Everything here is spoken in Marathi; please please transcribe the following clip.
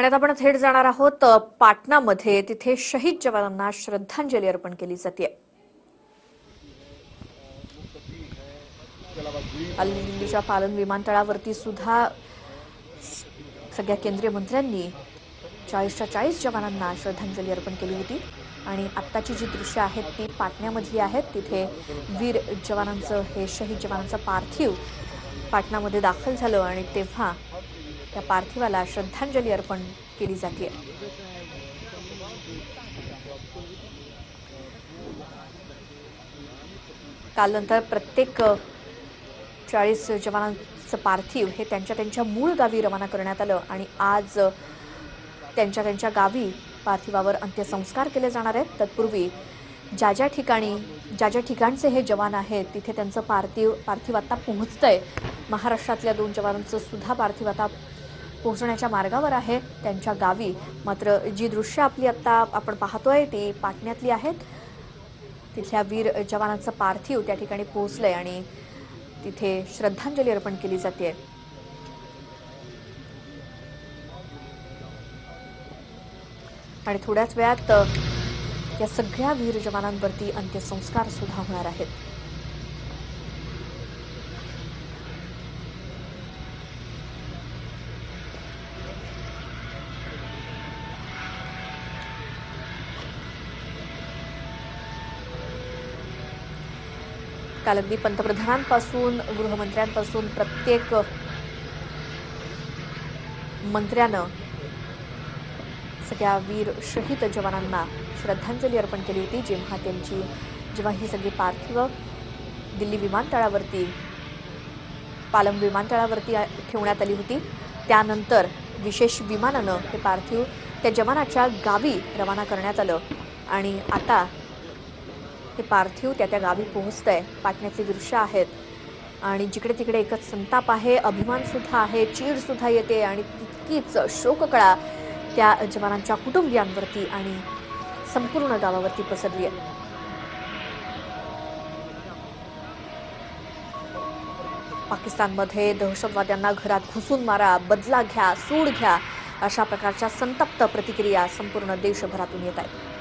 आणि आता आपण थेट जाणार आहोत पाटणामध्ये. तिथे शहीद जवानांना श्रद्धांजली अर्पण केली जाते दिल्लीच्या पालन विमानतळावरती सुद्धा सगळ्या केंद्रीय मंत्र्यांनी चाळीसच्या चाळीस जवानांना श्रद्धांजली अर्पण केली होती. आणि आत्ताची जी दृश्य आहेत ती पाटण्यामधली आहेत. तिथे वीर जवानांचं हे शहीद जवानांचं पार्थिव पाटणामध्ये दाखल झालं आणि तेव्हा त्या पार्थिवाला श्रद्धांजली अर्पण केली जाते. काल नंतर प्रत्येक चाळीस जवानांचं पार्थिव हे त्यांच्या त्यांच्या मूळ गावी रवाना करण्यात आलं आणि आज त्यांच्या त्यांच्या गावी पार्थिवावर अंत्यसंस्कार केले जाणार आहेत. तत्पूर्वी ज्या ज्या ठिकाणी ज्या ज्या ठिकाणचे हे जवान आहेत तिथे त्यांचं पार्थिव पार्थिव आता पोहोचतंय. महाराष्ट्रातल्या दोन जवानांचं सुद्धा पार्थिव आता पोहोचण्याच्या मार्गावर आहे त्यांच्या गावी. मात्र जी दृश्य आपली आता आपण पाहतोय ती पाटण्यातली आहेत. तिथल्या वीर जवानांचं पार्थिव त्या ठिकाणी पोहोचलंय आणि तिथे श्रद्धांजली अर्पण केली जाते आणि थोड्याच वेळात या सगळ्या वीर जवानांवरती अंत्यसंस्कार सुद्धा होणार आहेत. काल अगदी पंतप्रधानांपासून गृहमंत्र्यांपासून प्रत्येक मंत्र्यानं सगळ्या वीर शहीद जवानांना श्रद्धांजली अर्पण केली होती. जेव्हा त्यांची जेव्हा ही सगळी पार्थिव दिल्ली विमानतळावरती पालम विमानतळावरती ठेवण्यात आली होती. त्यानंतर विशेष विमानानं हे पार्थिव त्या जवानाच्या गावी रवाना करण्यात आलं. आणि आता हे पार्थिव त्या त्या गावी पोहोचतंय पाटण्याची दृश्य आहेत. आणि जिकडे तिकडे एकच संताप आहे अभिमानसुद्धा आहे चीडसुद्धा येते आणि तितकीच शोककळा त्या जवानांच्या कुटुंबियांवरती आणि संपूर्ण गावावरती पसरली आहे. पाकिस्तानमध्ये दहशतवाद्यांना घरात घुसून मारा बदला घ्या सूड घ्या अशा प्रकारच्या संतप्त प्रतिक्रिया संपूर्ण देशभरातून येत आहेत.